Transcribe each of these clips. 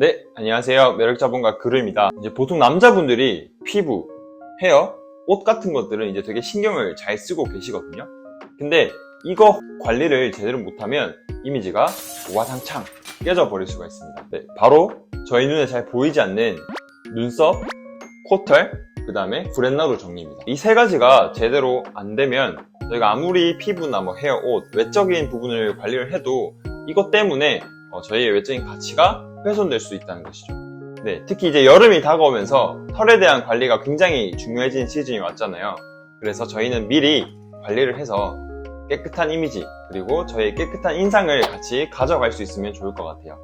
네, 안녕하세요. 매력자본가 그루입니다. 이제 보통 남자분들이 피부, 헤어, 옷 같은 것들은 이제 되게 신경을 잘 쓰고 계시거든요. 근데 이거 관리를 제대로 못하면 이미지가 와장창 깨져버릴 수가 있습니다. 네, 바로 저희 눈에 잘 보이지 않는 눈썹, 코털, 그 다음에 브렛나루 정리입니다. 이 세 가지가 제대로 안 되면 저희가 아무리 피부나 뭐 헤어, 옷, 외적인 부분을 관리를 해도 이것 때문에 어, 저희의 외적인 가치가 훼손될 수 있다는 것이죠. 네, 특히 이제 여름이 다가오면서 털에 대한 관리가 굉장히 중요해진 시즌이 왔잖아요. 그래서 저희는 미리 관리를 해서 깨끗한 이미지 그리고 저희의 깨끗한 인상을 같이 가져갈 수 있으면 좋을 것 같아요.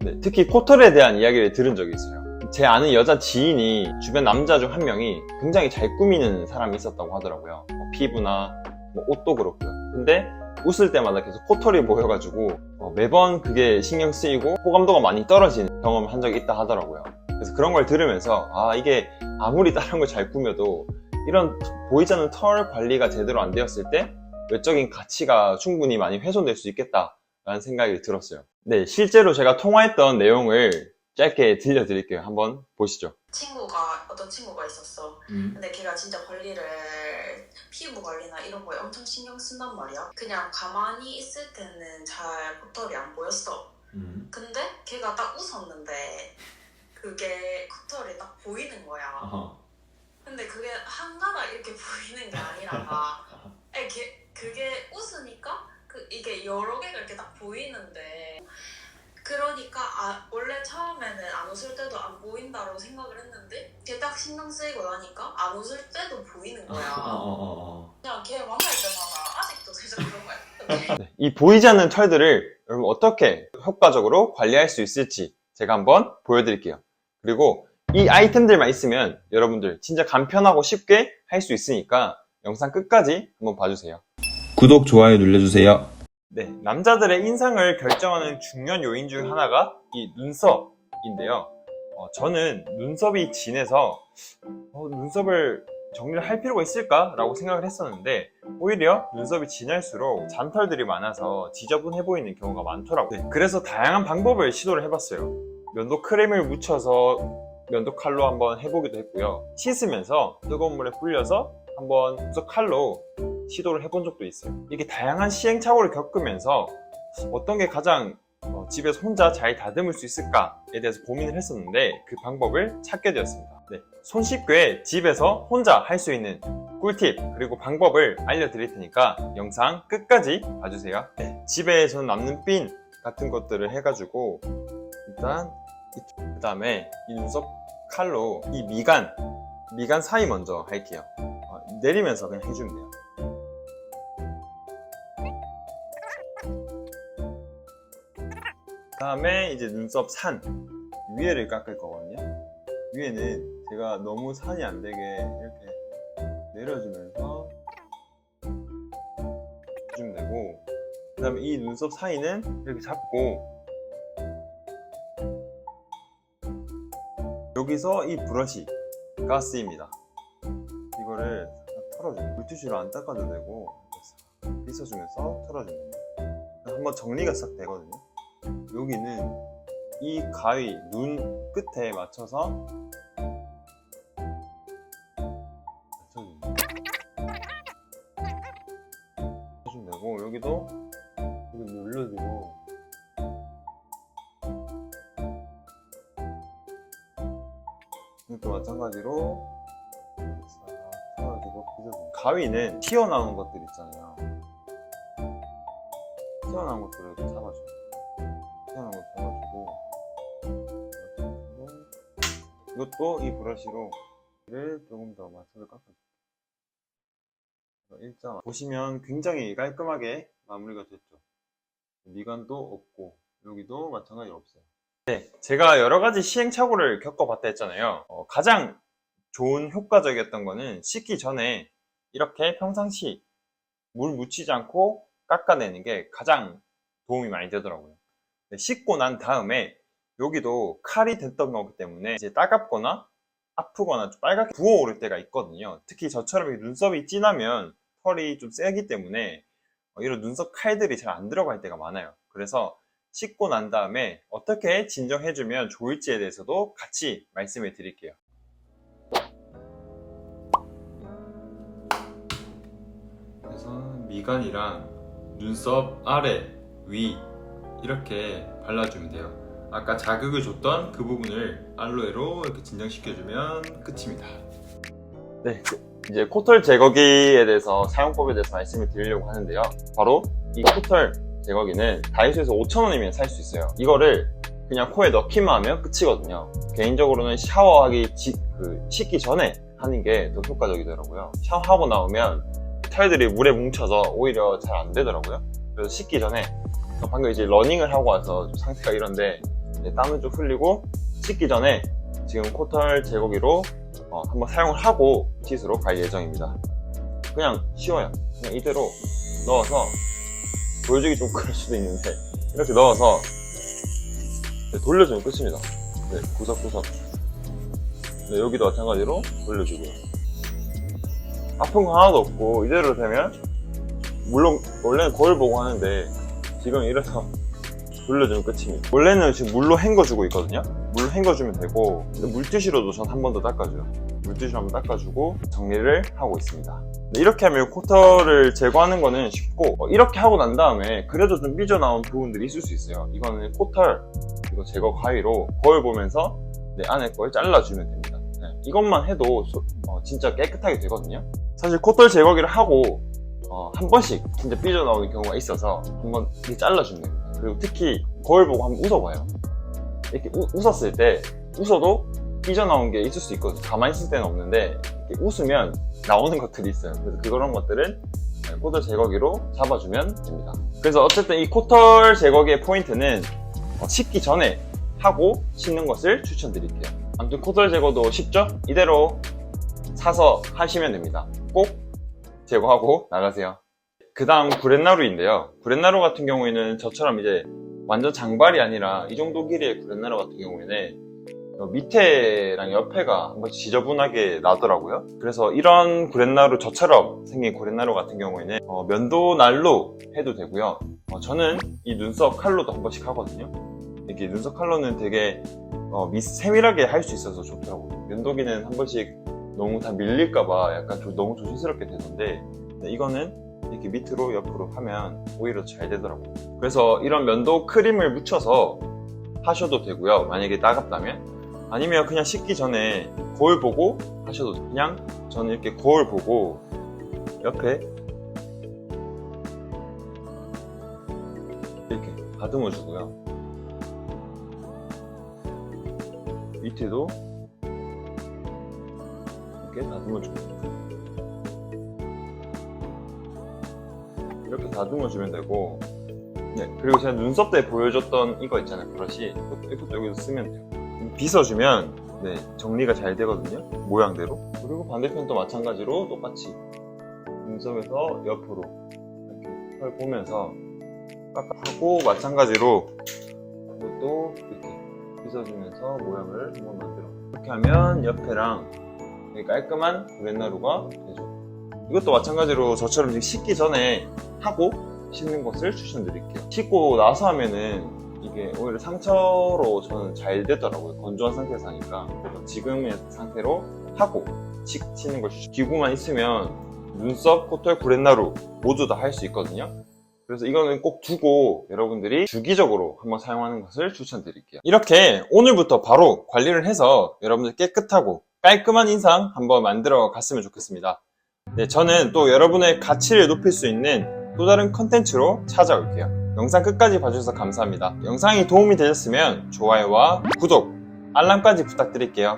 네, 특히 코털에 대한 이야기를 들은 적이 있어요. 제 아는 여자 지인이 주변 남자 중 한 명이 굉장히 잘 꾸미는 사람이 있었다고 하더라고요. 뭐 피부나 뭐 옷도 그렇고요. 근데 웃을 때마다 계속 코털이 보여가지고 어, 매번 그게 신경 쓰이고 호감도가 많이 떨어지는 경험을 한 적이 있다 하더라고요. 그래서 그런 걸 들으면서 아 이게 아무리 다른 걸 잘 꾸며도 이런 보이지 않는 털 관리가 제대로 안 되었을 때 외적인 가치가 충분히 많이 훼손될 수 있겠다라는 생각이 들었어요. 네, 실제로 제가 통화했던 내용을 짧게 들려드릴게요. 한번 보시죠. 친구가 어떤 친구가 있었어. 근데 걔가 진짜 관리를 피부 관리나 이런 거에 엄청 신경 쓴단 말이야. 그냥 가만히 있을 때는 잘 코털이 안 보였어. 근데 걔가 딱 웃었는데 그게 코털이 딱 보이는 거야. 근데 그게 한가닥 이렇게 보이는 게 아니라 아니, 걔- 그게 웃으니까 그 이게 여러 개가 이렇게 딱 보이는데 그러니까 아, 원래 처음에는 안 웃을 때도 안 보인다고 생각을 했는데 걔 딱 신경 쓰이고 나니까 안 웃을 때도 보이는 어, 거야. 그냥 걔 만날 때마다 아직도 살짝 그런 거야. 네, 이 보이지 않는 털들을 여러분 어떻게 효과적으로 관리할 수 있을지 제가 한번 보여드릴게요. 그리고 이 아이템들만 있으면 여러분들 진짜 간편하고 쉽게 할 수 있으니까 영상 끝까지 한번 봐주세요. 구독, 좋아요 눌러주세요. 네, 남자들의 인상을 결정하는 중요한 요인 중 하나가 이 눈썹인데요. 어, 저는 눈썹이 진해서 어, 눈썹을 정리를 할 필요가 있을까라고 생각을 했었는데 오히려 눈썹이 진할수록 잔털들이 많아서 지저분해 보이는 경우가 많더라고요. 네, 그래서 다양한 방법을 시도를 해봤어요. 면도 크림을 묻혀서 면도 칼로 한번 해보기도 했고요. 씻으면서 뜨거운 물에 불려서 한번 눈썹 칼로 시도를 해본 적도 있어요. 이렇게 다양한 시행착오를 겪으면서 어떤 게 가장 어, 집에서 혼자 잘 다듬을 수 있을까에 대해서 고민을 했었는데 그 방법을 찾게 되었습니다. 네, 손쉽게 집에서 혼자 할 수 있는 꿀팁 그리고 방법을 알려드릴 테니까 영상 끝까지 봐주세요. 네, 집에서 남는 핀 같은 것들을 해가지고 일단 그 다음에 이 눈썹 칼로 이 미간 미간 사이 먼저 할게요. 어, 내리면서 그냥 해주면 돼요. 다음에 이제 눈썹 산 위에를 깎을 거거든요. 위에는 제가 너무 산이 안 되게 이렇게 내려주면서 해주면 되고 그 다음에 이 눈썹 사이는 이렇게 잡고 여기서 이 브러쉬가 쓰입니다. 이거를 털어주고 물티슈로 안 닦아도 되고 빗어주면서 돼요. 한번 정리가 싹 되거든요. 여기는 이 가위 눈 끝에 맞춰서 해주면 되고 여기도 여기 눌러주고. 이것도 마찬가지로 싹 털어주고 빗어주고 가위는 튀어나온 것들 있잖아요. 튀어나온 것들을 이렇게 잡아줘요 잡아주고 이렇게 해주고 이것도 이 브러쉬로 를 조금 더 맞춰서 깎아줄게요 일자 보시면 굉장히 깔끔하게 마무리가 됐죠. 미간도 없고 여기도 마찬가지로 없어요. 네, 제가 여러 가지 시행착오를 겪어봤다 했잖아요. 어, 가장 좋은 효과적이었던 거는 씻기 전에 이렇게 평상시 물 묻히지 않고 깎아내는 게 가장 도움이 많이 되더라고요. 네, 씻고 난 다음에 여기도 칼이 됐던 거기 때문에 이제 따갑거나 아프거나 좀 빨갛게 부어오를 때가 있거든요. 특히 저처럼 이 눈썹이 진하면 털이 좀 세기 때문에 어, 이런 눈썹 칼들이 잘 안 들어갈 때가 많아요. 그래서 씻고 난 다음에 어떻게 진정해주면 좋을지에 대해서도 같이 말씀을 드릴게요. 그래서 미간이랑 눈썹 아래, 위 이렇게 발라주면 돼요. 아까 자극을 줬던 그 부분을 알로에로 이렇게 진정시켜주면 끝입니다. 네, 이제 코털 제거기에 대해서 사용법에 대해서 말씀을 드리려고 하는데요. 바로 이 코털 제거기는 다이소에서 5,000원이면 살 수 있어요. 이거를 그냥 코에 넣기만 하면 끝이거든요. 개인적으로는 샤워하기 지- 그 씻기 전에 하는 게 더 효과적이더라고요. 샤워하고 나오면 털들이 물에 뭉쳐서 오히려 잘 안 되더라고요. 그래서 씻기 전에 저 방금 이제 러닝을 하고 와서 좀 상태가 이런데 땀을 좀 흘리고 씻기 전에 지금 코털 제거기로 어, 한번 사용을 하고 칫으로 갈 예정입니다. 그냥 쉬워요. 그냥 이대로 넣어서 보여주기 좀 그럴 수도 있는데 이렇게 넣어서 네, 돌려주면 끝입니다. 네, 구석구석. 네, 여기도 마찬가지로 돌려주고요. 아픈 거 하나도 없고 이대로 되면 물론 원래는 거울 보고 하는데 지금 이래서 돌려주면 끝입니다. 원래는 지금 물로 헹궈주고 있거든요. 물로 헹궈주면 되고 물티슈로도 전 한 번 더 닦아줘요. 물티슈로 한번 닦아주고 정리를 하고 있습니다. 네, 이렇게 하면 코털을 제거하는 거는 쉽고 어, 이렇게 하고 난 다음에 그래도 좀 삐져나온 부분들이 있을 수 있어요. 이거는 코털 이거 제거 가위로 거울 보면서 네, 안에 걸 잘라주면 됩니다. 네, 이것만 해도 소- 어, 진짜 깨끗하게 되거든요. 사실 코털 제거기를 하고 어, 한 번씩 진짜 삐져나오는 경우가 있어서 한 번 이렇게 잘라주면 됩니다. 그리고 특히 거울 보고 한번 웃어봐요. 이렇게 우- 웃었을 때 웃어도 삐져나온 게 있을 수 있거든요. 가만히 있을 때는 없는데 이렇게 웃으면 나오는 것들이 있어요. 그래서 그런 것들은 코털 제거기로 잡아주면 됩니다. 그래서 어쨌든 이 코털 제거기의 포인트는 어, 씻기 전에 하고 씻는 것을 추천드릴게요. 아무튼 코털 제거도 쉽죠? 이대로 사서 하시면 됩니다. 꼭 제거하고 나가세요. 그 다음 구렛나루인데요. 구렛나루 같은 경우에는 저처럼 이제 완전 장발이 아니라 이 정도 길이의 구렛나루 같은 경우에는 어, 밑에랑 옆에가 한 번씩 지저분하게 나더라고요. 그래서 이런 구렛나루 저처럼 생긴 구렛나루 같은 경우에는 어, 면도 날로 해도 되고요. 어, 저는 이 눈썹 칼로도 한 번씩 하거든요. 이렇게 눈썹 칼로는 되게 어, 미- 세밀하게 할 수 있어서 좋더라고요. 면도기는 한 번씩 너무 다 밀릴까봐 약간 좀 너무 조심스럽게 되던데 근데 이거는 이렇게 밑으로 옆으로 하면 오히려 잘 되더라고요. 그래서 이런 면도 크림을 묻혀서 하셔도 되고요. 만약에 따갑다면 아니면 그냥 씻기 전에 거울 보고 하셔도 돼요. 그냥 저는 이렇게 거울 보고 옆에 이렇게 다듬어 주고요. 밑에도 이렇게 다듬어 줍니다. 이렇게 다듬어 주면 되고. 네 그리고 제가 눈썹 때 보여줬던 이거 있잖아요. 브러쉬. 이것도, 여기서 쓰면 돼요. 빗어주면 네 정리가 잘 되거든요. 모양대로. 그리고 반대편도 마찬가지로 똑같이 눈썹에서 옆으로 이렇게 털 보면서 깎아하고 마찬가지로 이것도 이렇게 빗어주면서 모양을 한번 만들어 이렇게 하면 옆에랑 깔끔한 구렛나루가 되죠 이것도 마찬가지로 저처럼 지금 씻기 전에 하고 씻는 것을 추천드릴게요. 씻고 나서 하면은 이게 오히려 상처로 저는 잘 되더라고요. 건조한 상태에서 하니까. 지금의 상태로 하고 씻, 씻는 걸 추천. 기구만 있으면 눈썹, 코털, 구렛나루 모두 다 할 수 있거든요. 그래서 이거는 꼭 두고 여러분들이 주기적으로 한번 사용하는 것을 추천드릴게요. 이렇게 오늘부터 바로 관리를 해서 여러분들 깨끗하고 깔끔한 인상 한번 만들어 갔으면 좋겠습니다. 네, 저는 또 여러분의 가치를 높일 수 있는 또 다른 컨텐츠로 찾아올게요. 영상 끝까지 봐주셔서 감사합니다. 영상이 도움이 되셨으면 좋아요와 구독, 알람까지 부탁드릴게요.